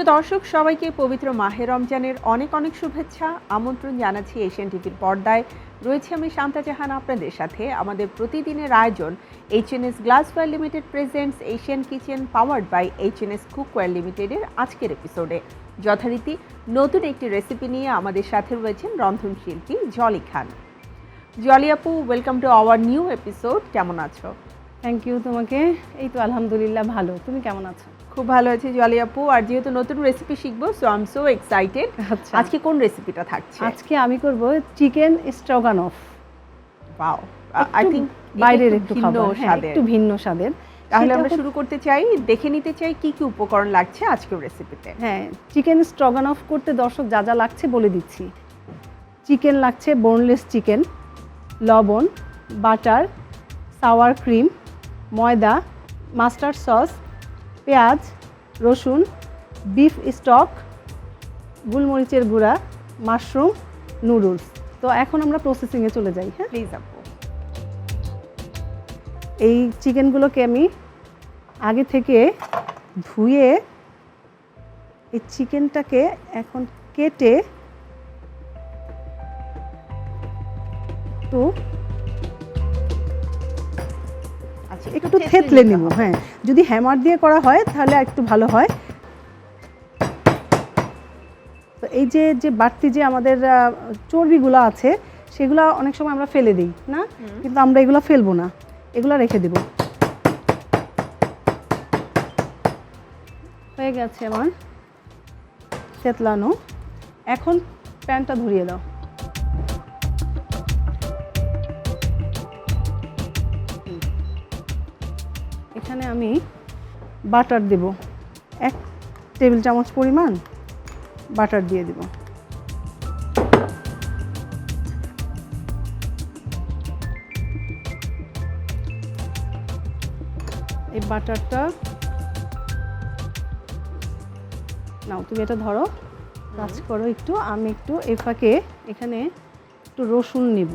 প্রিয় দর্শক, সবাইকে পবিত্র মাহে রমজানের অনেক অনেক শুভেচ্ছা। আমন্ত্রণ জানাচ্ছি এশিয়ান টিভির পর্দায়। রয়েছে আমি শান্তা জাহান আপনাদের সাথে। আমাদের প্রতিদিনের আয়োজন HNS glassware limited presents Asian kitchen powered by HNS cookware লিমিটেডের আজকের এপিসোডে যথারীতি নতুন একটি রেসিপি নিয়ে আমাদের সাথে রয়েছেন রন্ধনশিল্পী জলি খান। জলি আপু welcome to our new episode কেমন আছো? থ্যাংক ইউ তোমাকে। এই তো আলহামদুলিল্লাহ ভালো। তুমি কেমন আছো? খুব ভালো আছে জলি আপু। আর যেহেতু নতুন রেসিপি শিখব so I am so excited আজকে কোন রেসিপিটা থাকছে? আজকে আমি করব chicken stroganoff wow I think বাইরের একটু খাবার হ্যাঁ, একটু ভিন্ন স্বাদের। তাহলে আমরা শুরু করতে চাই দেখে নিতে চাই কি কি উপকরণ লাগছে আজকের রেসিপিতে হ্যাঁ চিকেন স্ট্রগানফ করতে দর্শক যা যা লাগছে বলে দিচ্ছি। চিকেন লাগছে বোনলেস চিকেন লবণ বাটার সাওয়ার ক্রিম ময়দা মাস্টার্ড সস পেঁয়াজ রসুন বিফ স্টক গোলমরিচের গুঁড়া মাশরুম নুডলস তো এখন আমরা প্রসেসিংয়ে চলে যাই হ্যাঁ? প্লিজ আপু। এই চিকেনগুলোকে আমি আগে থেকে ধুয়ে এই চিকেনটাকে এখন কেটে একটু একটু থেতলে নিব হ্যাঁ। যদি হ্যামার দিয়ে করা হয় তাহলে একটু ভালো হয়। তো এই যে যে বাড়তি যে আমাদের চর্বিগুলো আছে সেগুলো অনেক সময় আমরা ফেলে দিই না? কিন্তু আমরা এগুলো ফেলব না। এগুলো রেখে দেব। হয়ে গেছে আমার। থেতলানো। এখন প্যানটা ধরিয়ে দাও। আমি বাটার দেব। এক টেবিল চামচ পরিমাণ বাটার দিয়ে দেব। এই বাটারটা নাও তুমি এটা ধরো। কাজ করো একটু আমি একটু এ ফাঁকে এখানে একটু রসুন নিব।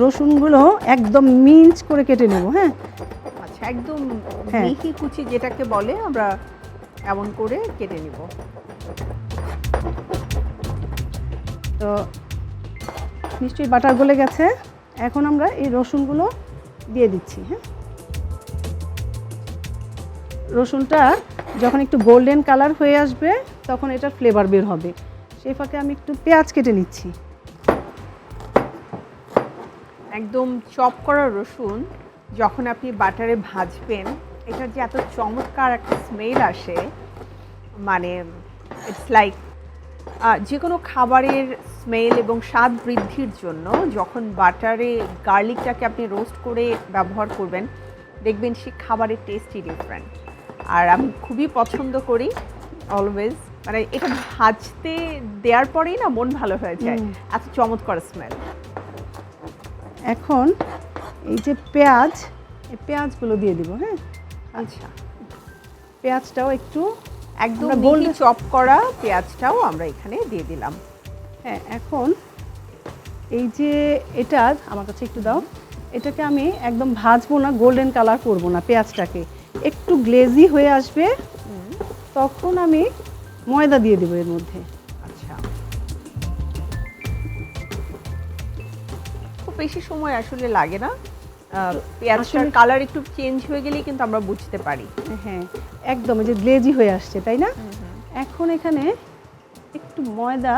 রসুনগুলো একদম মিঞ্চ করে কেটে নেব হ্যাঁ? আচ্ছা একদম হ্যাঁ। মিহি কুচি যেটাকে বলে আমরা এমন করে কেটে নিব। তো নিশ্চয়ই বাটার গলে গেছে। এখন আমরা এই রসুনগুলো দিয়ে দিচ্ছি হ্যাঁ? রসুনটা যখন একটু গোল্ডেন কালার হয়ে আসবে তখন এটার ফ্লেভার বের হবে। সেই ফাঁকে আমি একটু পেঁয়াজ কেটে নিচ্ছি। একদম চপ করা রসুন যখন আপনি বাটারে ভাজবেন এটার যে এত চমৎকার একটা স্মেল আসে মানে ইটস লাইক যে কোনো খাবারের স্মেল এবং স্বাদ বৃদ্ধির জন্য যখন বাটারে গার্লিকটাকে আপনি রোস্ট করে ব্যবহার করবেন দেখবেন সে খাবারের টেস্টই ডিফারেন্ট আর আমি খুবই পছন্দ করি অলওয়েজ মানে এটা ভাজতে দেওয়ার পরেই না মন ভালো হয়ে যায় এত চমৎকার স্মেল এখন এই যে পেঁয়াজ এই পেঁয়াজগুলো দিয়ে দিব হ্যাঁ? আচ্ছা। পেঁয়াজটাও একটু একদম গোল্ড চপ করা পেঁয়াজটাও আমরা এখানে দিয়ে দিলাম। হ্যাঁ এখন এই যে এটা আমার কাছে একটু দাও। এটাকে আমি একদম ভাজবো না গোল্ডেন কালার করব না পেঁয়াজটাকে। একটু গ্লেজি হয়ে আসবে তখন আমি ময়দা দিয়ে দেবো এর মধ্যে। বেশি সময় আসলে লাগে না। পেঁয়াজটার কালার একটু চেঞ্জ হয়ে গেলেই কিন্তু আমরা বুঝতে পারি। হ্যাঁ একদম যে গ্লেজি হয়ে আসছে তাই না? এখন এখানে একটু ময়দা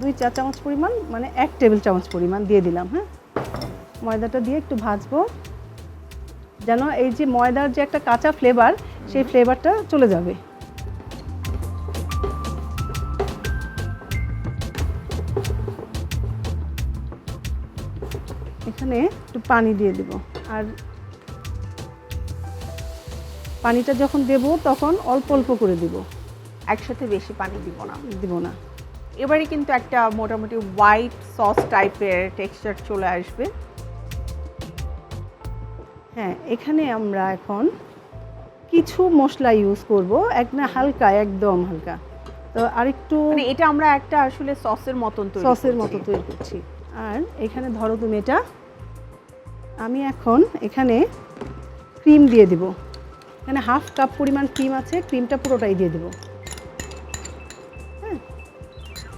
দুই চা চামচ পরিমাণ মানে এক টেবিল চামচ পরিমাণ দিয়ে দিলাম হ্যাঁ? ময়দাটা দিয়ে একটু ভাজবো যেন এই যে ময়দার যে একটা কাঁচা ফ্লেভার সেই ফ্লেভারটা চলে যাবে। এখানে একটু পানি দিয়ে দিব। আর পানিটা যখন দেব তখন অল্প অল্প করে দিব। একসাথে বেশি পানি দিব না। দিব না। এবারে কিন্তু একটা মোটামুটি হোয়াইট সস টাইপের টেক্সচার চলে আসবে। হ্যাঁ এখানে আমরা এখন কিছু মশলা ইউজ করব। এক না হালকা একদম হালকা। তো আরেকটু মানে এটা আমরা একটা আসলে সসের মতন তৈরি সসের মতো তৈরি করছি। আর এখানে ধরো তুমি এটা আমি এখন এখানে ক্রিম দিয়ে দিব। এখানে হাফ কাপ পরিমাণ ক্রিম আছে ক্রিমটা পুরোটাই দিয়ে দিব। হ্যাঁ?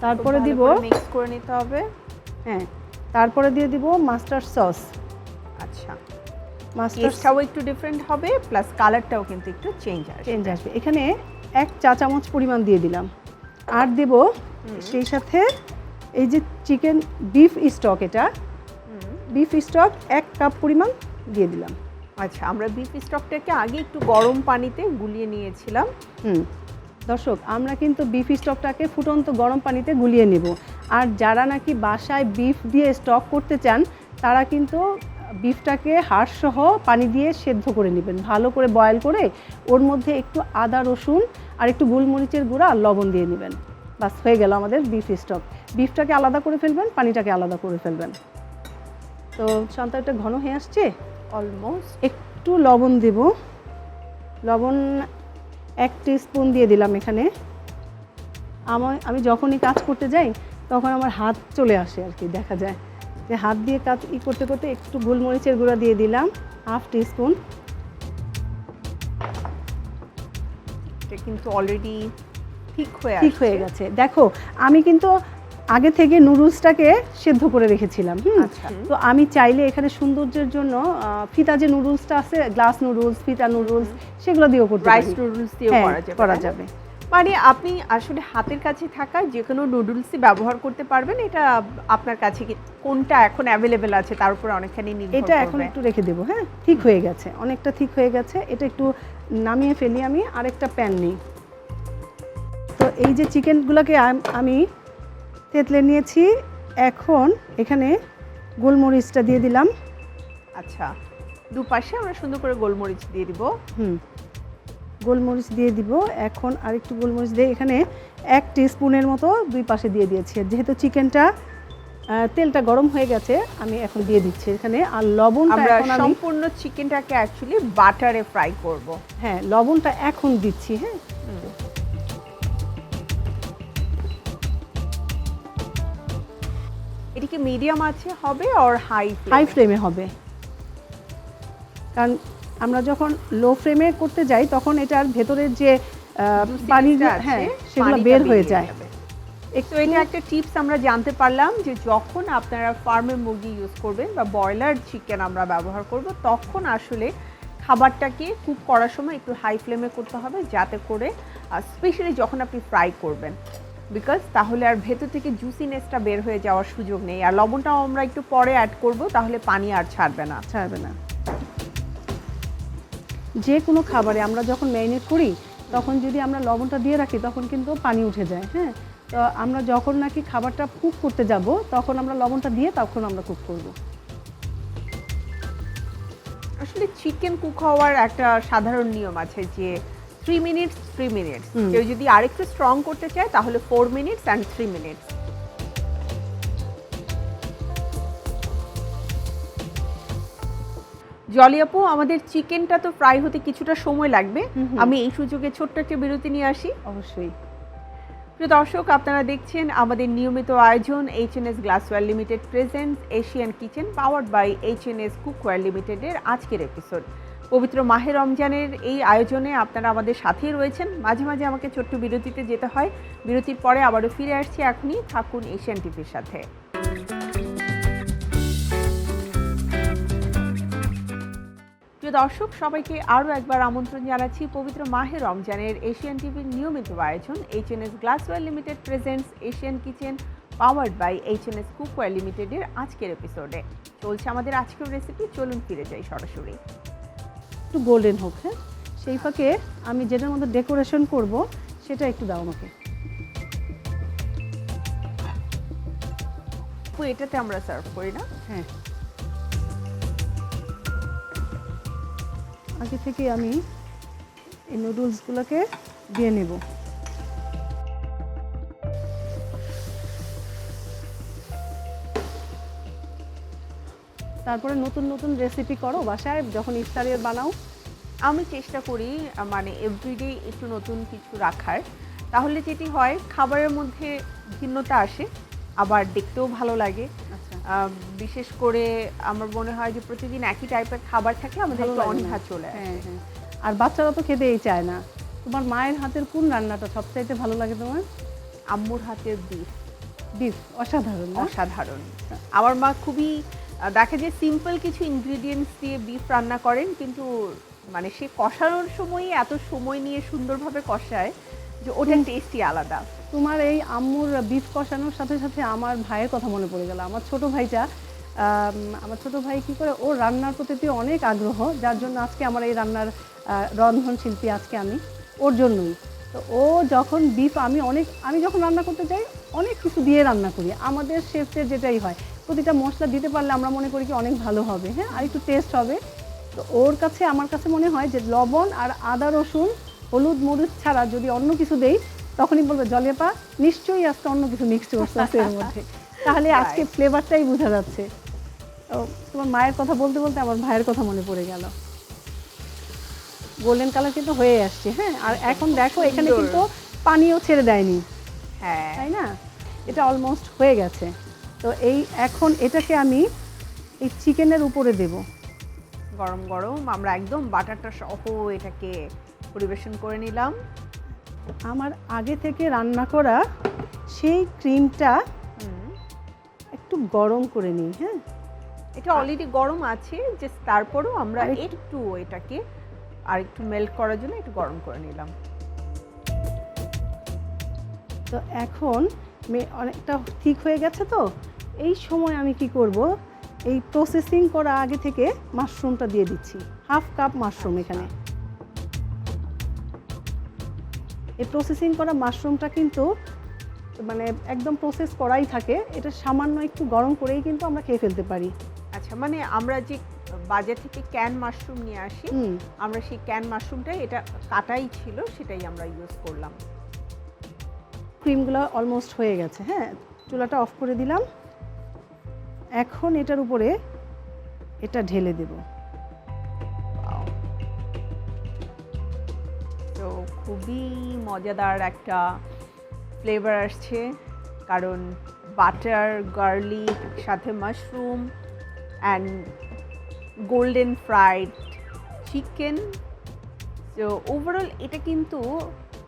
তারপরে দিব মিক্স করে নিতে হবে। হ্যাঁ তারপরে দিয়ে দিব মাস্টার্ড সস আচ্ছা। মাস্টার্ড টেস্টটাও একটু ডিফারেন্ট হবে প্লাস কালারটাও কিন্তু একটু চেঞ্জ আসবে। চেঞ্জ আসবে। এখানে এক চা চামচ পরিমাণ দিয়ে দিলাম। আর দেব সেই সাথে এই যে চিকেন বিফ স্টক এটা। বিফ স্টক এক কাপ পরিমাণ দিয়ে দিলাম। আচ্ছা আমরা বিফ স্টকটাকে আগে একটু গরম পানিতে গুলিয়ে নিয়েছিলাম। হুম দর্শক আমরা কিন্তু বিফ স্টকটাকে ফুটন্ত গরম পানিতে গুলিয়ে নেব। আর যারা নাকি বাসায় বিফ দিয়ে স্টক করতে চান তারা কিন্তু বিফটাকে হাড়সহ পানি দিয়ে সেদ্ধ করে নেবেন। ভালো করে বয়েল করে ওর মধ্যে একটু আদা রসুন আর একটু গোলমরিচের গুঁড়া আর লবণ দিয়ে নেবেন। বাস হয়ে গেল আমাদের বিফ স্টক বিফটাকে আলাদা করে ফেলবেন পানিটাকে আলাদা করে ফেলবেন। তো সন্তানটা ঘন হয়ে আসছে? অলমোস্ট একটু লবণ দেব। লবণ এক স্পুন দিয়ে দিলাম এখানে। আমার আমি যখনই কাজ করতে যাই তখন আমার হাত চলে আসে আর কি দেখা যায়। যে হাত দিয়ে কাজ ই করতে করতে একটু গোলমরিচের গুঁড়া দিয়ে দিলাম হাফ স্পুন কিন্তু অলরেডি ঠিক হয়ে ঠিক হয়ে গেছে। দেখো আমি কিন্তু আগে থেকে নুডলসটাকে সেদ্ধ করে রেখেছিলাম আচ্ছা। তো আমি চাইলে এখানে সৌন্দর্যের জন্য ফিতা যে নুডলসটা আছে গ্লাস নুডলস ফিতা নুডলস সেগুলো দিয়েও করতে রাইস নুডলস দিয়ে হ্যাঁ, করা যাবে করা যাবে। মানে আপনি আসলে হাতের কাছে থাকা যে কোনো নুডলসই ব্যবহার করতে পারবেন এটা আপনার কাছে কি- কোনটা এখন অ্যাভেলেবেল আছে তার উপর অনেকখানি নির্ভর এটা এখন একটু রেখে দেবো হ্যাঁ? ঠিক হয়ে গেছে অনেকটা ঠিক হয়ে গেছে। এটা একটু নামিয়ে ফেলি আমি আরেকটা প্যান নিই। তো এই যে চিকেনগুলোকে আমি তেতলে নিয়েছি। এখন এখানে গোলমরিচটা দিয়ে দিলাম। আচ্ছা দুপাশে আমরা সুন্দর করে গোলমরিচ দিয়ে দিব। হুম গোলমরিচ দিয়ে দিব। এখন আরেকটু গোলমরিচ দিয়ে এখানে এক স্পুনের মতো দুই পাশে দিয়ে দিয়েছি। যেহেতু চিকেনটা তেলটা গরম হয়ে গেছে আমি এখন দিয়ে দিচ্ছি এখানে। আর লবণটা আমরা সম্পূর্ণ চিকেনটাকে অ্যাকচুয়ালি বাটারে ফ্রাই করব। হ্যাঁ লবণটা এখন দিচ্ছি হ্যাঁ। কি মিডিয়াম আছে হবে আর হাই হাই ফ্লেমে হবে। কারণ আমরা যখন লো ফ্লেমে করতে যাই তখন এটার ভেতরের যে পানি হ্যাঁ সেগুলো বের হয়ে যায়। তো এটা একটা টিপস আমরা জানতে পারলাম যে যখন আপনারা ফার্মের মুরগি ইউজ করবেন বা ব্রয়লার চিকেন আমরা ব্যবহার করব তখন আসলে খাবারটাকে কুক করার সময় একটু হাই ফ্লেমে করতে হবে যাতে করে স্পেশালি যখন আপনি ফ্রাই করবেন। বিকজ তাহলে আর ভেতর থেকে জুসিনেসটা বের হয়ে যাওয়ার সুযোগ নেই। আর লবণটাও আমরা একটু পরে অ্যাড করব তাহলে পানি আর ছাড়বে না। ছাড়বে না। যে কোনো খাবারে আমরা যখন ম্যারিনেট করি তখন যদি আমরা লবণটা দিয়ে রাখি তখন কিন্তু পানি উঠে যায় হ্যাঁ? তো আমরা যখন নাকি খাবারটা কুক করতে যাব তখন আমরা লবণটা দিয়ে তখন আমরা কুক করব। আসলে চিকেন কুক হওয়ার একটা সাধারণ নিয়ম আছে যে থ্রি মিনিটস থ্রি মিনিটস কেউ যদি আরেকটু স্ট্রং করতে চায় তাহলে four minutes and three minutes Jolly আপু আমাদের চিকেনটা তো ফ্রাই হতে কিছুটা সময় লাগবে। আমি এই সুযোগে ছোট্ট একটা বিরতি নিয়ে আসি। অবশ্যই। প্রিয় দর্শক আপনারা দেখছেন আমাদের নিয়মিত আয়োজন H N S glassware limited presents Asian kitchen powered by H N S cookware লিমিটেডের আজকের এপিসোড পবিত্র মাহে রমজানের এই আয়োজনে আপনারা আমাদের সাথেই রয়েছেন। মাঝে মাঝে আমাকে ছোট্ট বিরতিতে যেতে হয়। বিরতির পরে আবারও ফিরে আসছি এখনই থাকুন এশিয়ান টিভির সাথে। প্রিয় দর্শক, সবাইকে আরও একবার আমন্ত্রণ জানাচ্ছি পবিত্র মাহে রমজানের এশিয়ান টিভির নিয়মিত আয়োজন। H N S glassware limited presents Asian kitchen powered by H N S cookware লিমিটেডের আজকের এপিসোডে চলছে আমাদের আজকের রেসিপি চলুন ফিরে যাই সরাসরি। একটু গোল্ডেন হোক হ্যাঁ? সেই ফাঁকে আমি যেটার মধ্যে ডেকোরেশন করব সেটা একটু দাও আমাকে। এটাতে আমরা সার্ভ করি না? হ্যাঁ। আগে থেকে আমি এই নুডলসগুলোকে দিয়ে নেব। তারপরে নতুন নতুন রেসিপি করো বাসায় যখন ইফতারের বানাও। আমি চেষ্টা করি মানে এভরিডে একটু নতুন কিছু রাখার। তাহলে যেটি হয় খাবারের মধ্যে ভিন্নতা আসে আবার দেখতেও ভালো লাগে। আচ্ছা। বিশেষ করে আমার মনে হয় যে প্রতিদিন একই টাইপের খাবার থাকে আমাদের একটু অনীহা চলে আসে। হ্যাঁ হ্যাঁ। আর বাচ্চারা তো খেতেই চায় না। তোমার মায়ের হাতের কোন রান্নাটা সবচাইতে ভালো লাগে তোমার? আম্মুর হাতের বিফ বিফ অসাধারণ অসাধারণ। আমার মা খুবই দেখা যায় সিম্পল কিছু ইনগ্রিডিয়েন্টস দিয়ে বিফ রান্না করেন কিন্তু মানে সে কষানোর সময়ই এত সময় নিয়ে সুন্দরভাবে কষায় যে ওটার টেস্টই আলাদা। তোমার এই আম্মুর বিফ কষানোর সাথে সাথে আমার ভাইয়ের কথা মনে পড়ে গেল। আমার ছোট ভাইটা আমার ছোট ভাই কি করে ও রান্নার প্রতি অনেক আগ্রহ যার জন্য আজকে আমার এই রান্নার রন্ধন শিল্পী আজকে আমি ওর জন্যই। তো ও যখন বিফ আমি অনেক আমি যখন রান্না করতে যাই অনেক কিছু দিয়ে রান্না করি। আমাদের শেফের যেটাই হয় প্রতিটা মশলা দিতে পারলে আমরা মনে করি কি অনেক ভালো হবে হ্যাঁ? আর একটু টেস্ট হবে। তো ওর কাছে আমার কাছে মনে হয় যে লবণ আর আদা রসুন হলুদ মরিচ ছাড়া যদি অন্য কিছু দেই তখনই বলবে জলেপা নিশ্চয়ই আজকে অন্য কিছু মিক্সড করছে আছে এর মধ্যে। তাহলে আজকে ফ্লেভারটাই বোঝা যাচ্ছে। তো তোমার মায়ের কথা বলতে বলতে আমার ভাইয়ের কথা মনে পড়ে গেল। গোল্ডেন কালার কিন্তু হয়ে আসছে হ্যাঁ? আর এখন দেখো এখানে কিন্তু পানিও ছেড়ে দেয়নি। হ্যাঁ। তাই না? এটা অলমোস্ট হয়ে গেছে। তো এই এখন এটাকে আমি এই চিকেনের উপরে দেব। গরম গরম। আমরা একদম বাটারটা সহ এটাকে পরিবেশন করে নিলাম। আমার আগে থেকে রান্না করা সেই ক্রিমটা একটু গরম করে নিই হ্যাঁ? এটা অলরেডি গরম আছে যে তারপরেও আমরা একটু এটাকে আর একটু মেল্ট করার জন্য একটু গরম করে নিলাম। তো এখন অনেকটা ঠিক হয়ে গেছে তো? এই সময় আমি কি করব? এই প্রসেসিং করা আগে থেকে মাশরুমটা দিয়ে দিচ্ছি। হাফ কাপ মাশরুম এখানে। এই প্রসেসিং করা মাশরুমটা কিন্তু মানে একদম প্রসেস করাই থাকে। এটা সামান্য একটু গরম করেই কিন্তু আমরা খেয়ে ফেলতে পারি। আচ্ছা মানে আমরা যে বাজার থেকে ক্যান মাশরুম নিয়ে আসি আমরা সেই ক্যান মাশরুমটাই এটা কাটাই ছিল সেটাই আমরা ইউজ করলাম। ক্রিমগুলো অলমোস্ট হয়ে গেছে। হ্যাঁ চুলাটা অফ করে দিলাম। এখন এটার উপরে এটা ঢেলে দেব। তো খুবই মজাদার একটা ফ্লেভার আসছে, কারণ বাটার গার্লিক সাথে mushroom and golden fried chicken তো ওভারঅল এটা কিন্তু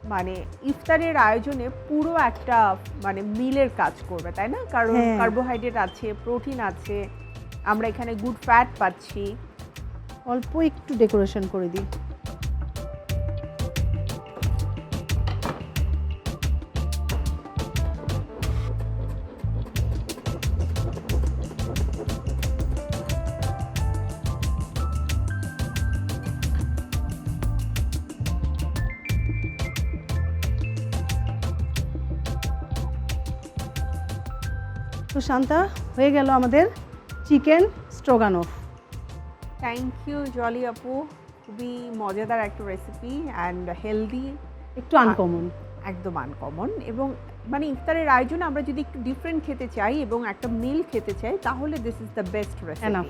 মানে ইফতারের আয়োজনে পুরো একটা মানে মিলের কাজ করবে তাই না? কারণ হ্যাঁ। কার্বোহাইড্রেট আছে প্রোটিন আছে আমরা এখানে গুড ফ্যাট পাচ্ছি। অল্প একটু ডেকোরেশন করে দিই। তো শান্তা হয়ে গেল আমাদের chicken stroganoff. Thank you Jolly আপু খুবই মজাদার একটা রেসিপি অ্যান্ড হেলদি একটু আনকমন একদম আনকমন এবং মানে ইফতারের আয়োজনে আমরা যদি একটু ডিফারেন্ট খেতে চাই এবং একটা মিল খেতে চাই তাহলে this is the best. Recipe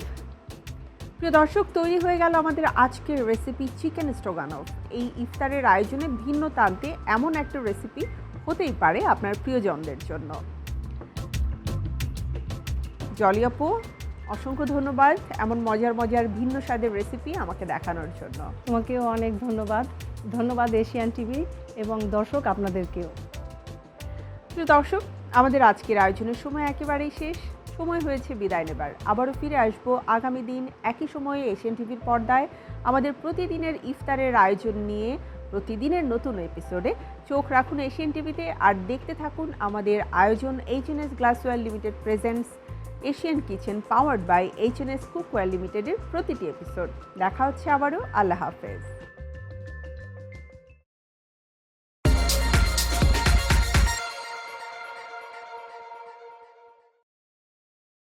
প্রিয় দর্শক তৈরি হয়ে গেল আমাদের আজকের রেসিপি চিকেন স্টোগানফ এই ইফতারের আয়োজনে ভিন্ন টানতে এমন একটা রেসিপি হতেই পারে আপনার প্রিয়জনদের জন্য। জলি আপু অসংখ্য ধন্যবাদ। এমন মজার মজার ভিন্ন স্বাদের রেসিপি আমাকে দেখানোর জন্য। তোমাকেও অনেক ধন্যবাদ। ধন্যবাদ এশিয়ান টিভি এবং দর্শক আপনাদেরকেও। প্রিয় দর্শক আমাদের আজকের আয়োজনের সময় একেবারেই শেষ। সময় হয়েছে বিদায় নেবার। আবারও ফিরে আসব আগামী দিন একই সময়ে এশিয়ান টিভির পর্দায়। আমাদের প্রতিদিনের ইফতারের আয়োজন নিয়ে প্রতিদিনের নতুন এপিসোডে চোখ রাখুন এশিয়ান টিভিতে আর দেখতে থাকুন আমাদের আয়োজন H N S glassware limited presents Asian kitchen powered by H N লিমিটেডের প্রতিটি এপিসোড। দেখা হচ্ছে আবারও। আল্লাহ হাফেজ।